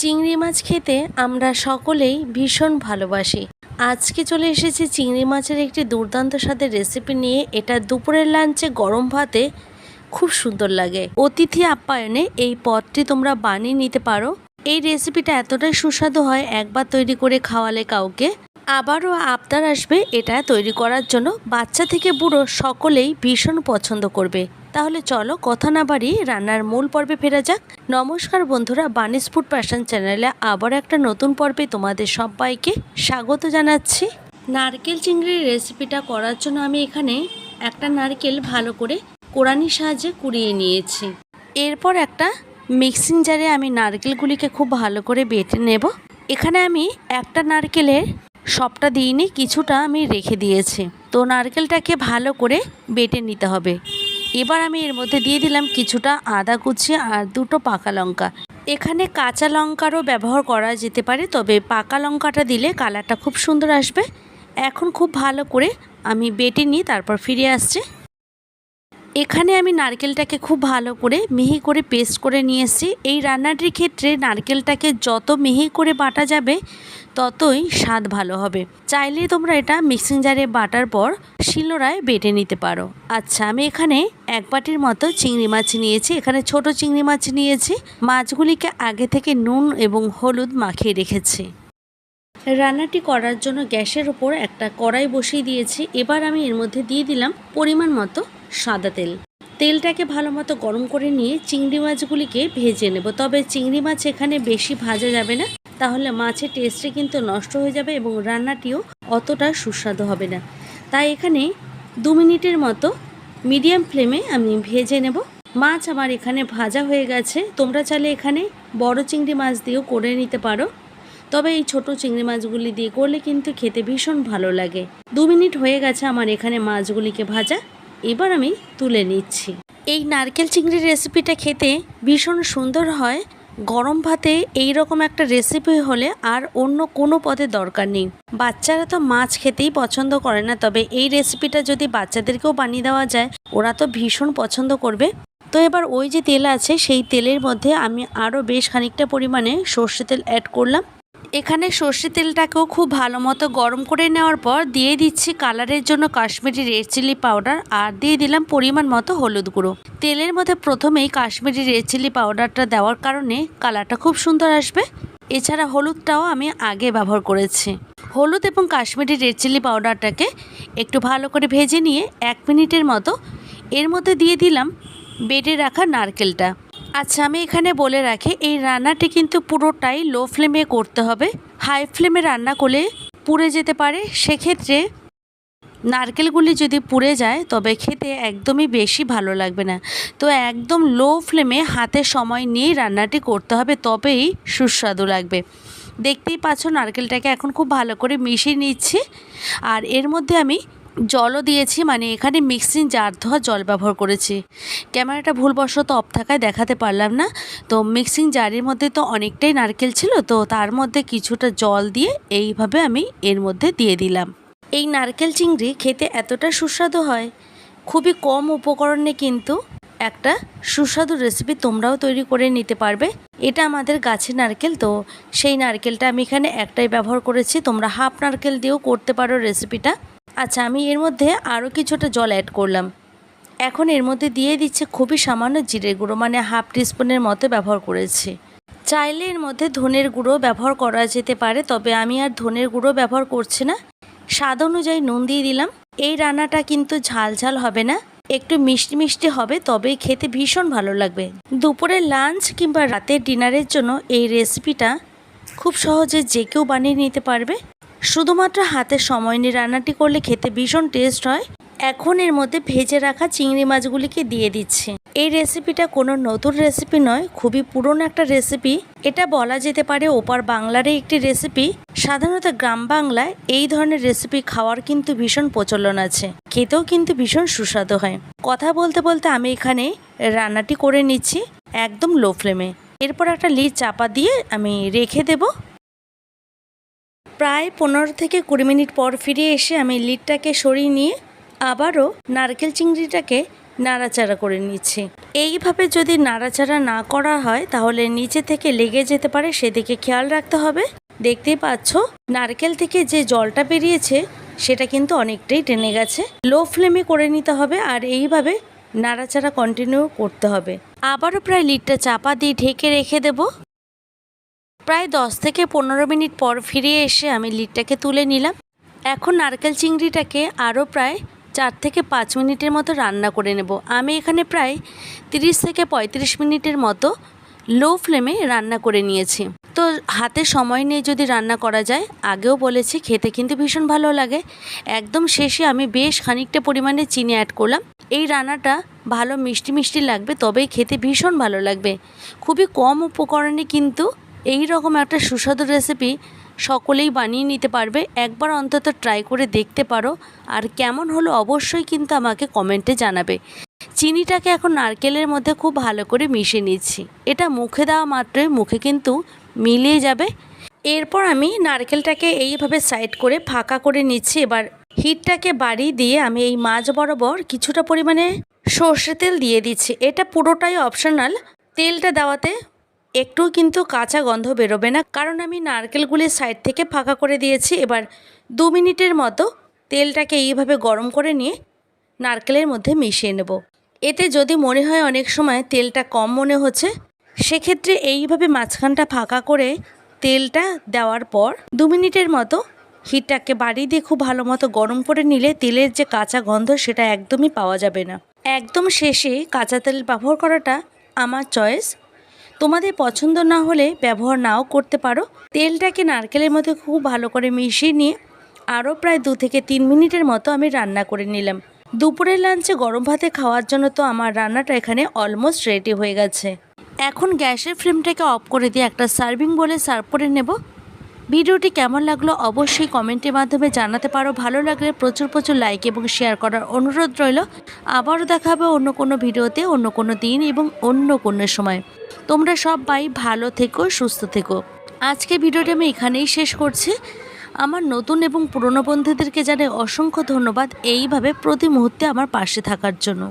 চিংড়ি মাছ খেতে আমরা সকলেই ভীষণ ভালোবাসি। আজকে চলে এসেছি চিংড়ি মাছের একটি দুর্দান্ত স্বাদের রেসিপি নিয়ে। এটা দুপুরের লাঞ্চে গরম ভাতে খুব সুন্দর লাগে। অতিথি আপ্যায়নে এই পদটি তোমরা বানিয়ে নিতে পারো। এই রেসিপিটা এতটাই সুস্বাদু হয় একবার তৈরি করে খাওয়ালে কাউকে, আবারও আবদার আসবে এটা তৈরি করার জন্য। বাচ্চা থেকে বুড়ো সকলেই ভীষণ পছন্দ করবে। তাহলে চলো কথা না বাড়িয়ে রান্নার মূল পর্বে ফেরা যাক। নমস্কার বন্ধুরা, বানিস ফুড প্যাশন চ্যানেলে আবার একটা নতুন পর্বে তোমাদের সবাইকে স্বাগত জানাচ্ছি। নারকেল চিংড়ির রেসিপিটা করার জন্য আমি এখানে একটা নারকেল ভালো করে কোরানির সাহায্যে কুড়িয়ে নিয়েছি। এরপর একটা মিক্সিং জারে আমি নারকেলগুলিকে খুব ভালো করে বেটে নেব। এখানে আমি একটা নারকেলের সবটা দিইনি, কিছুটা আমি রেখে দিয়েছি। তো নারকেলটাকে ভালো করে বেটে নিতে হবে। এবার আমি এর মধ্যে দিয়ে দিলাম কিছুটা আদা কুচি আর দুটো পাকা লঙ্কা। এখানে কাঁচা লঙ্কারও ব্যবহার করা যেতে পারে, তবে পাকা লঙ্কাটা দিলে কালারটা খুব সুন্দর আসবে। এখন খুব ভালো করে আমি বেটে নিই তারপর ফিরে আসছি। এখানে আমি নারকেলটাকে খুব ভালো করে মিহি করে পেস্ট করে নিয়ে এসেছি। এই রান্নাটির ক্ষেত্রে নারকেলটাকে যত মিহি করে বাটা যাবে, ততই স্বাদ ভালো হবে। চাইলে তোমরা এটা মিক্সিং জারে বাটার পর শিলনোড়ায় বেটে নিতে পারো। আচ্ছা আমি এখানে এক বাটির মতো চিংড়ি মাছ নিয়েছি। এখানে ছোট চিংড়ি মাছ নিয়েছি। মাছগুলিকে আগে থেকে নুন এবং হলুদ মাখিয়ে রেখেছি। রান্নাটি করার জন্য গ্যাসের ওপর একটা কড়াই বসিয়ে দিয়েছি। এবার আমি এর মধ্যে দিয়ে দিলাম পরিমাণ মতো সাদা তেল। তেলটাকে ভালো মতো গরম করে নিয়ে চিংড়ি মাছগুলিকে ভেজে নেব। তবে চিংড়ি মাছ এখানে বেশি ভাজা যাবে না। তাহলে মাছের টেস্টে কিন্তু নষ্ট হয়ে যাবে এবং রান্নাটিও অতটা সুস্বাদু হবে না। তাই এখানে দু মিনিটের মতো মিডিয়াম ফ্লেমে আমি ভেজে নেব। মাছ আমার এখানে ভাজা হয়ে গেছে। তোমরা চাইলে এখানে বড় চিংড়ি মাছ দিয়েও করে নিতে পারো। তবে এই ছোট চিংড়ি মাছগুলি দিয়ে করলে কিন্তু খেতে ভীষণ ভালো লাগে। দু মিনিট হয়ে গেছে আমার এখানে মাছগুলিকে ভাজা। এবার আমি তুলে নিচ্ছি। এই নারকেল চিংড়ির রেসিপিটা খেতে ভীষণ সুন্দর হয়। গরম ভাতে এই রকম একটা রেসিপি হলে আর অন্য কোনো পদের দরকার নেই। বাচ্চারা তো মাছ খেতেই পছন্দ করে না, তবে এই রেসিপিটা যদি বাচ্চাদেরকেও বানিয়ে দেওয়া যায়, ওরা তো ভীষণ পছন্দ করবে। তো এবার ওই যে তেল আছে, সেই তেলের মধ্যে আমি আরও বেশ খানিকটা পরিমাণে সর্ষে তেল অ্যাড করলাম। এখানে সর্ষে তেলটাকেও খুব ভালো মতো গরম করে নেওয়ার পর দিয়ে দিচ্ছি কালারের জন্য কাশ্মীরি রেড চিলি পাউডার আর দিয়ে দিলাম পরিমাণ মতো হলুদ গুঁড়ো। তেলের মধ্যে প্রথমেই কাশ্মীরি রেড চিলি পাউডারটা দেওয়ার কারণে কালারটা খুব সুন্দর আসবে। এছাড়া হলুদটাও আমি আগে ব্যবহার করেছি। হলুদ এবং কাশ্মীরি রেড চিলি পাউডারটাকে একটু ভালো করে ভেজে নিয়ে এক মিনিটের মতো এর মধ্যে দিয়ে দিলাম বেটে রাখা নারকেলটা। আচ্ছা আমি এখানে বলে রাখি, এই রান্নাটি কিন্তু পুরোটাই লো ফ্লেমে করতে হবে। হাই ফ্লেমে রান্না করলে পুড়ে যেতে পারে। সেক্ষেত্রে নারকেলগুলি যদি পুড়ে যায়, তবে খেতে একদমই বেশি ভালো লাগবে না। তো একদম লো ফ্লেমে হাতে সময় নিয়েই রান্নাটি করতে হবে, তবেই সুস্বাদু লাগবে। দেখতেই পাচ্ছ, নারকেলটাকে এখন খুব ভালো করে মিশিয়ে নিচ্ছি। আর এর মধ্যে আমি জলও দিয়েছি মানে এখানে মিক্সিং জার ধোয়া জল ব্যবহার করেছি। ক্যামেরাটা ভুলবশত অফ থাকায় দেখাতে পারলাম না। তো মিক্সিং জারের মধ্যে তো অনেকটাই নারকেল ছিল, তো তার মধ্যে কিছুটা জল দিয়ে এইভাবে আমি এর মধ্যে দিয়ে দিলাম। এই নারকেল চিংড়ি খেতে এতটা সুস্বাদু হয়, খুবই কম উপকরণে কিন্তু একটা সুস্বাদু রেসিপি তোমরাও তৈরি করে নিতে পারবে। এটা আমাদের গাছের নারকেল, তো সেই নারকেলটা আমি এখানে একটাই ব্যবহার করেছি। তোমরা হাফ নারকেল দিয়েও করতে পারো রেসিপিটা আচ্ছা আমি এর মধ্যে আরও কিছুটা জল অ্যাড করলাম। এখন এর মধ্যে দিয়ে দিচ্ছে খুবই সামান্য জিরে গুঁড়ো মানে হাফ টিস্পুনের মতো ব্যবহার করেছি। চাইলে এর মধ্যে ধনের গুঁড়ো ব্যবহার করা যেতে পারে, তবে আমি আর ধনের গুঁড়ো ব্যবহার করছি না। স্বাদ অনুযায়ী নুন দিয়ে দিলাম। এই রান্নাটা কিন্তু ঝাল ঝাল হবে না, একটু মিষ্টি মিষ্টি হবে, তবে খেতে ভীষণ ভালো লাগবে। দুপুরের লাঞ্চ কিংবা রাতের ডিনারের জন্য এই রেসিপিটা খুব সহজে যে কেউ বানিয়ে নিতে পারবে। শুধুমাত্র হাতে সময় নিয়ে রান্নাটি করলে খেতে ভীষণ টেস্ট হয়। এখন এর মধ্যে ভেজে রাখা চিংড়ি মাছগুলিকে দিয়ে দিচ্ছে। এই রেসিপিটা কোনো নতুন রেসিপি নয়, খুবই পুরনো একটা রেসিপি এটা বলা যেতে পারে ওপার বাংলারই একটি রেসিপি সাধারণত গ্রাম বাংলায় এই ধরনের রেসিপি খাওয়ার কিন্তু ভীষণ প্রচলন আছে। খেতেও কিন্তু ভীষণ সুস্বাদু হয়। কথা বলতে বলতে আমি এখানে রান্নাটি করে নিচ্ছি একদম লো ফ্লেমে এরপর একটা লিড চাপা দিয়ে আমি রেখে দেবো। প্রায় পনেরো থেকে কুড়ি মিনিট পর ফিরে এসে আমি লিডটাকে সরিয়ে নিয়ে আবারও নারকেল চিংড়িটাকে নাড়াচাড়া করে নিচ্ছি। এইভাবে যদি নাড়াচাড়া না করা হয়, তাহলে নিচে থেকে লেগে যেতে পারে, সেদিকে খেয়াল রাখতে হবে। দেখতেই পাচ্ছ, নারকেল থেকে যে জলটা বেরিয়েছে, সেটা কিন্তু অনেকটাই টেনে গেছে। লো ফ্লেমে করে নিতে হবে আর এইভাবে নাড়াচাড়া কন্টিনিউ করতে হবে। আবারও প্রায় লিডটা চাপা দিয়ে ঢেকে রেখে দেব। প্রায় দশ থেকে পনেরো মিনিট পর ফিরে এসে আমি লিডটাকে তুলে নিলাম। এখন নারকেল চিংড়িটাকে আরও প্রায় চার থেকে পাঁচ মিনিটের মতো রান্না করে নেব। আমি এখানে প্রায় তিরিশ থেকে পঁয়ত্রিশ মিনিটের মতো লো ফ্লেমে রান্না করে নিয়েছি। তো হাতে সময় নিয়ে যদি রান্না করা যায়, আগেও বলেছি, খেতে কিন্তু ভীষণ ভালো লাগে। একদম শেষে আমি বেশ খানিকটা পরিমাণে চিনি অ্যাড করলাম। এই রান্নাটা ভালো মিষ্টি মিষ্টি লাগবে, তবেই খেতে ভীষণ ভালো লাগবে। খুবই কম উপকরণে কিন্তু এই রকম একটা সুস্বাদু রেসিপি সকলেই বানিয়ে নিতে পারবে। একবার অন্তত ট্রাই করে দেখতে পারো। আর কেমন হলো অবশ্যই কিন্তু আমাকে কমেন্টে জানাবে। চিনিটাকে এখন নারকেলের মধ্যে খুব ভালো করে মিশিয়ে নিচ্ছি। এটা মুখে দেওয়া মাত্রই মুখে কিন্তু মিলিয়ে যাবে। এরপর আমি নারকেলটাকে এইভাবে সাইড করে ফাঁকা করে নিচ্ছি। এবার হিটটাকে বাড়িয়ে দিয়ে আমি এই মাছ বরাবর কিছুটা পরিমাণে সর্ষে তেল দিয়ে দিচ্ছি। এটা পুরোটাই অপশনাল তেলটা দেওয়াতে একটু কিন্তু কাঁচা গন্ধ বেরোবে না। কারণ আমি নারকেলগুলি সাইড থেকে ফাঁকা করে দিয়েছি। এবার দু মিনিটের মতো তেলটাকে এইভাবে গরম করে নিয়ে নারকেলের মধ্যে মিশিয়ে নেব। এতে যদি মনে হয় অনেক সময় তেলটা কম মনে হচ্ছে, সেক্ষেত্রে এইভাবে মাঝখানটা ফাঁকা করে তেলটা দেওয়ার পর দু মিনিটের মতো হিটটাকে বাড়িয়ে দিয়ে খুব ভালো মতো গরম করে নিলে তেলের যে কাঁচা গন্ধ সেটা একদমই পাওয়া যাবে না। একদম শেষে কাঁচা তেল ব্যবহার করাটা আমার চয়েস। তোমাদের পছন্দ না হলে ব্যবহার নাও করতে পারো। তেলটাকে নারকেলের মধ্যে খুব ভালো করে মিশিয়ে নিয়ে আরও প্রায় দু থেকে তিন মিনিটের মতো আমি রান্না করে নিলাম। দুপুরের লাঞ্চে গরম ভাতে খাওয়ার জন্য তো আমার রান্নাটা এখানে অলমোস্ট রেডি হয়ে গেছে। এখন গ্যাসের ফ্লেমটাকে অফ করে দিয়ে একটা সার্ভিং বলে সার্ভ করে নেব। ভিডিওটি কেমন লাগল অবশ্যই কমেন্টের মাধ্যমে জানাতে পারো। ভালো লাগলে প্রচুর প্রচুর লাইক এবং শেয়ার করার অনুরোধ রইল। আবারও দেখা হবে অন্য কোনো ভিডিওতে, অন্য কোনো দিন এবং অন্য কোনো সময়। তোমরা সবাই ভালো থেকো, সুস্থ থেকো। আজকে ভিডিওটি আমি এখানেই শেষ করছি। আমার নতুন এবং পুরনো বন্ধুদেরকে জানাই অসংখ্য ধন্যবাদ এইভাবে প্রতি মুহূর্তে আমার পাশে থাকার জন্য।